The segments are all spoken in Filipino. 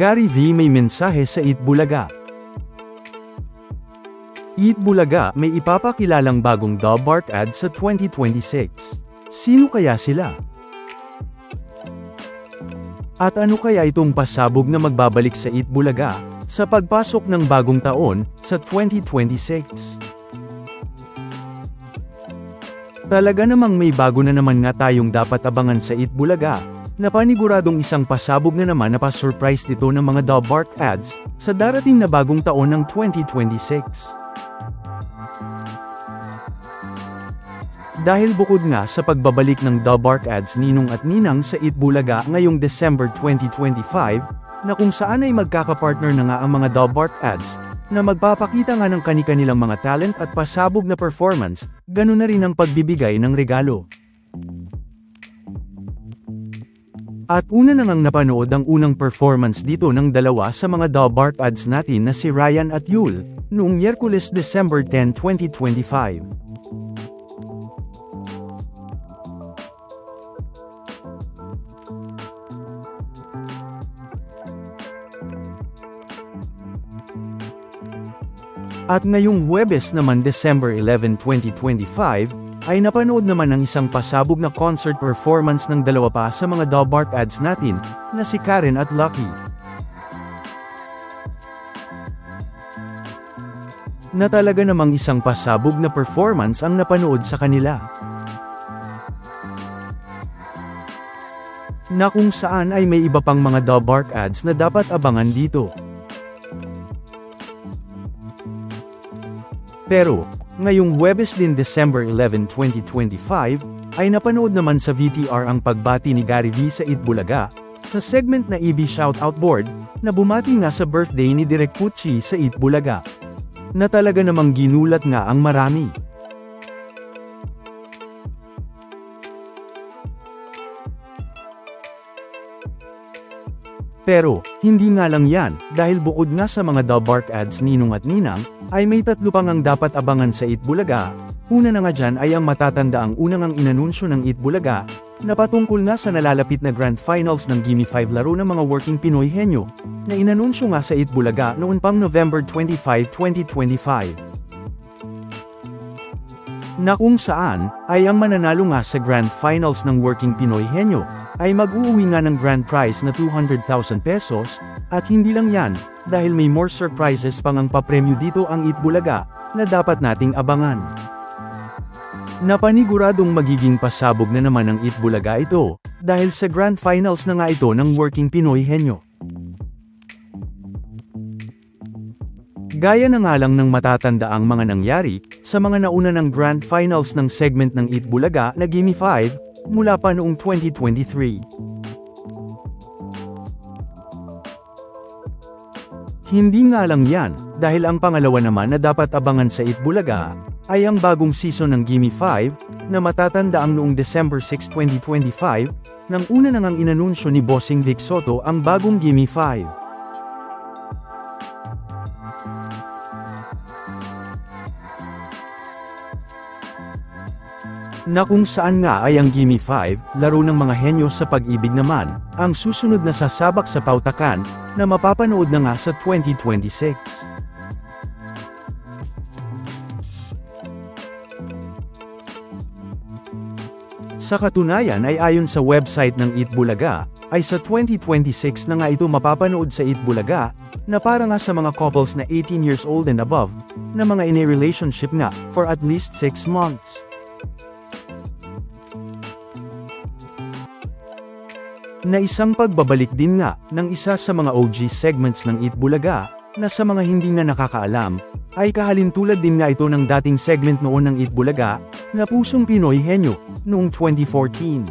Gary V may mensahe sa Eat Bulaga. Eat Bulaga may ipapakilalang bagong bark ad sa 2026. Sino kaya sila? At ano kaya itong pasabog na magbabalik sa Eat Bulaga, sa pagpasok ng bagong taon, sa 2026? Talaga namang may bago na naman nga tayong dapat abangan sa Eat Bulaga, na paniguradong isang pasabog na naman na pa-surprise dito ng mga dog bark ads, sa darating na bagong taon ng 2026. Dahil bukod nga sa pagbabalik ng Bark Ads Ninong at Ninang sa Eat Bulaga ngayong December 2025, na kung saan ay magkakapartner na nga ang mga Bark Ads, na magpapakita nga ng kani-kanilang mga talent at pasabog na performance, ganun na rin ang pagbibigay ng regalo. At una na ngang napanood ang unang performance dito ng dalawa sa mga Bark Ads natin na si Ryan at Yul, noong Miyerkules December 10, 2025. At ngayong Huwebes naman December 11, 2025, ay napanood naman ang isang pasabog na concert performance ng dalawa pa sa mga Dobark ads natin, na si Karen at Lucky. Na talaga namang isang pasabog na performance ang napanood sa kanila. Na kung saan ay may iba pang mga Dobark ads na dapat abangan dito. Pero, ngayong Huwebes din December 11, 2025, ay napanood naman sa VTR ang pagbati ni Gary V sa Itbulaga, sa segment na EB Shoutout Board, na bumati nga sa birthday ni Direk Pucci sa Itbulaga. Na talaga namang ginulat nga ang marami. Pero, hindi nga lang yan, dahil bukod nga sa mga Bark ads Ninong at Ninang, ay may tatlo pang ang dapat abangan sa Itbulaga. Una na nga dyan ay ang matatanda ang unang ang inanunsyo ng Itbulaga, na patungkol nga sa nalalapit na Grand Finals ng Gimme 5 laro ng mga working Pinoy henyo, na inanunsyo nga sa Itbulaga noon pang November 25, 2025 na kung saan, ay ang mananalo nga sa Grand Finals ng Working Pinoy Henyo, ay mag-uuwi nga ng grand prize na 200,000 pesos, at hindi lang yan, dahil may more surprises pang ang papremyo dito ang Itbulaga, na dapat nating abangan. Napaniguradong magiging pasabog na naman ang Itbulaga ito, dahil sa Grand Finals na nga ito ng Working Pinoy Henyo. Gaya na nga lang ng matatanda ang mga nangyari, sa mga nauna ng Grand Finals ng segment ng Eat Bulaga na Gimme 5, mula pa noong 2023. Hindi nga lang yan, dahil ang pangalawa naman na dapat abangan sa Eat Bulaga, ay ang bagong season ng Gimme 5, na matatanda ang noong December 6, 2025, nang una nang ang inanunsyo ni Bossing Vic Soto ang bagong Gimme 5. Na kung saan nga ay ang Gimme 5, laro ng mga henyo sa pag-ibig naman, ang susunod na sasabak sa pautakan, na mapapanood na nga sa 2026. Sa katunayan ay ayon sa website ng Itbulaga, ay sa 2026 na nga ito mapapanood sa Itbulaga, na para nga sa mga couples na 18 years old and above, na mga in a relationship nga, for at least 6 months. Na isang pagbabalik din nga ng isa sa mga OG segments ng Eat Bulaga, na sa mga hindi nga nakakaalam, ay kahalintulad din nga ito ng dating segment noon ng Eat Bulaga, na Pusong Pinoy Henyo, noong 2014.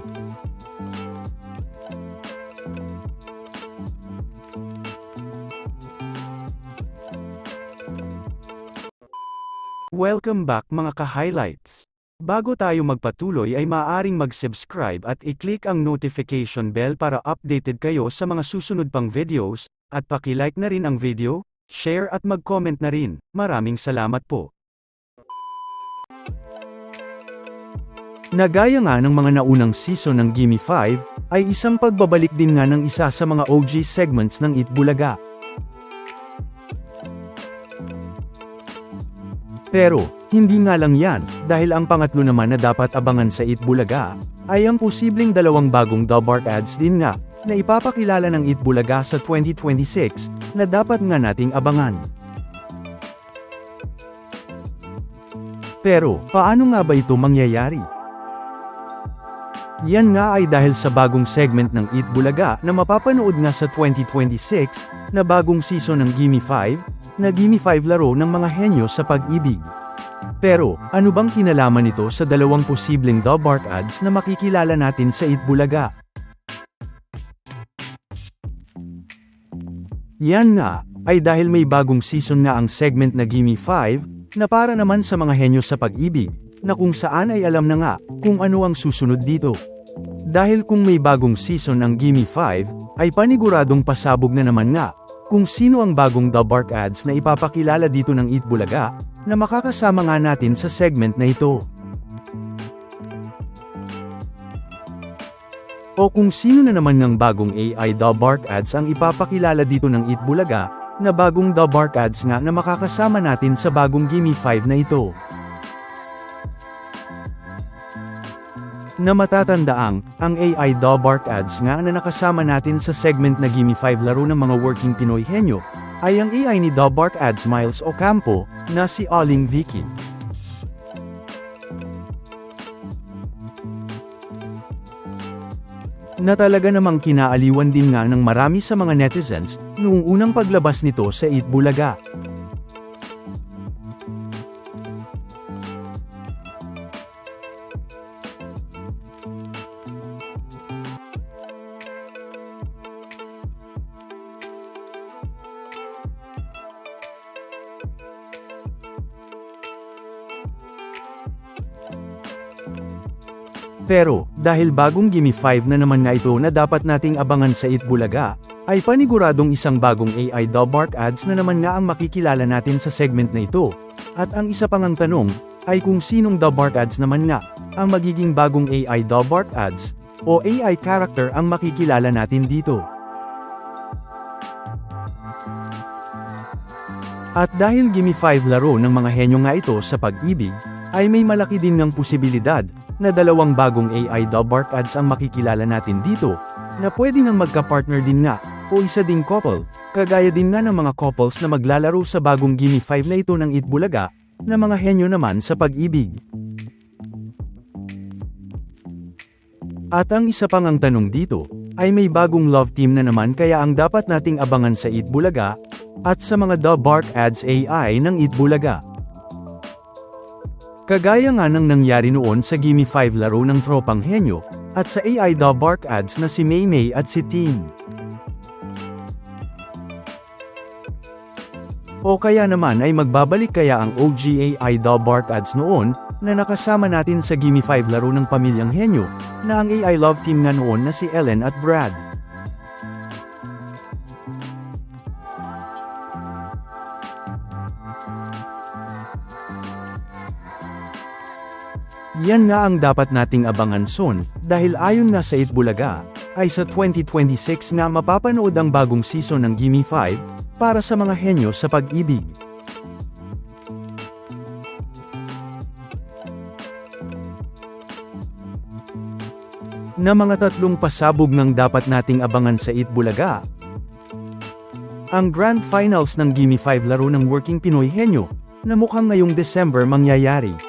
Welcome back mga ka-highlights! Bago tayo magpatuloy ay maaaring mag-subscribe at i-click ang notification bell para updated kayo sa mga susunod pang videos, at paki-like na rin ang video, share at mag-comment na rin. Maraming salamat po. Nagaya nga ng mga naunang season ng Gimme 5, ay isang pagbabalik din nga ng isa sa mga OG segments ng Eat Bulaga. Pero, hindi nga lang yan, dahil ang pangatlo naman na dapat abangan sa Eat Bulaga, ay ang posibleng dalawang bagong Dubark ads din nga, na ipapakilala ng Eat Bulaga sa 2026, na dapat nga nating abangan. Pero, paano nga ba ito mangyayari? Yan nga ay dahil sa bagong segment ng Eat Bulaga na mapapanood nga sa 2026, na bagong season ng Gimme 5, na Gimme 5 laro ng mga henyo sa pag-ibig. Pero, ano bang kinalaman nito sa dalawang posibleng Dubark ads na makikilala natin sa Eat Bulaga? Yan nga, ay dahil may bagong season nga ang segment na Gimme 5, na para naman sa mga henyo sa pag-ibig, na kung saan ay alam na nga, kung ano ang susunod dito. Dahil kung may bagong season ang Gimme 5, ay paniguradong pasabog na naman nga, kung sino ang bagong The Bark ads na ipapakilala dito ng Eat Bulaga, na makakasama nga natin sa segment na ito. O kung sino na naman ng bagong AI The Bark ads ang ipapakilala dito ng Eat Bulaga, na bagong The Bark ads nga na makakasama natin sa bagong Gimme 5 na ito. Na matatandaang, ang AI The Bark ads nga na nakasama natin sa segment na Gimme 5 laro ng mga working Pinoy henyo, ay ang AI ni The Bark ads Miles Ocampo, na si Aling Vicky. na talaga namang kinaaliwan din nga ng marami sa mga netizens, noong unang paglabas nito sa Eat Bulaga. Pero, dahil bagong Gimme 5 na naman nga ito na dapat nating abangan sa Eat Bulaga, ay paniguradong isang bagong AI Dubark ads na naman nga ang makikilala natin sa segment na ito. At ang isa pang ang tanong, ay kung sinong Dubark ads naman nga, ang magiging bagong AI Dubark ads, o AI character ang makikilala natin dito. At dahil Gimme 5 laro ng mga henyo nga ito sa pag-ibig, ay may malaki din ng posibilidad, na dalawang bagong AI Dubark ads ang makikilala natin dito, na pwede nang magka-partner din nga, o isa ding couple, kagaya din nga ng mga couples na maglalaro sa bagong Gimme 5 na ito ng Eat Bulaga, na mga henyo naman sa pag-ibig. At ang isa pang ang tanong dito, ay may bagong love team na naman kaya ang dapat nating abangan sa Eat Bulaga, at sa mga The Bark Ads AI ng Eat Bulaga. Kagaya nga ng nangyari noon sa Gimme 5 laro ng tropang henyo, at sa AI The Bark Ads na si Maymay at si Team. O kaya naman ay magbabalik kaya ang OG AI The Bark Ads noon, na nakasama natin sa Gimme 5 laro ng pamilyang henyo, na ang AI Love Team nga noon na si Ellen at Brad. Yan nga ang dapat nating abangan soon, dahil ayon nga sa Itbulaga, ay sa 2026 na mapapanood ang bagong season ng Gimme 5, para sa mga henyo sa pag-ibig. Na mga tatlong pasabog ng dapat nating abangan sa Itbulaga. Ang Grand Finals ng Gimme 5 laro ng Working Pinoy Henyo, na mukhang ngayong December mangyayari.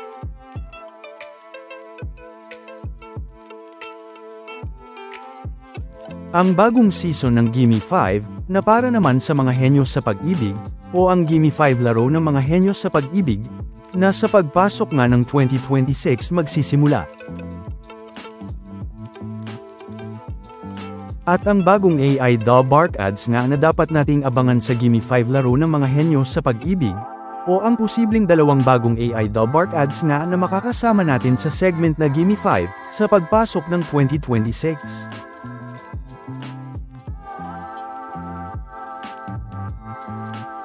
Ang bagong season ng Gimme 5, na para naman sa mga henyo sa pag-ibig, o ang Gimme 5 laro ng mga henyo sa pag-ibig, na sa pagpasok nga ng 2026 magsisimula. At ang bagong AI The Bark Ads nga na dapat nating abangan sa Gimme 5 laro ng mga henyo sa pag-ibig, o ang posibleng dalawang bagong AI The Bark Ads nga na makakasama natin sa segment na Gimme 5, sa pagpasok ng 2026.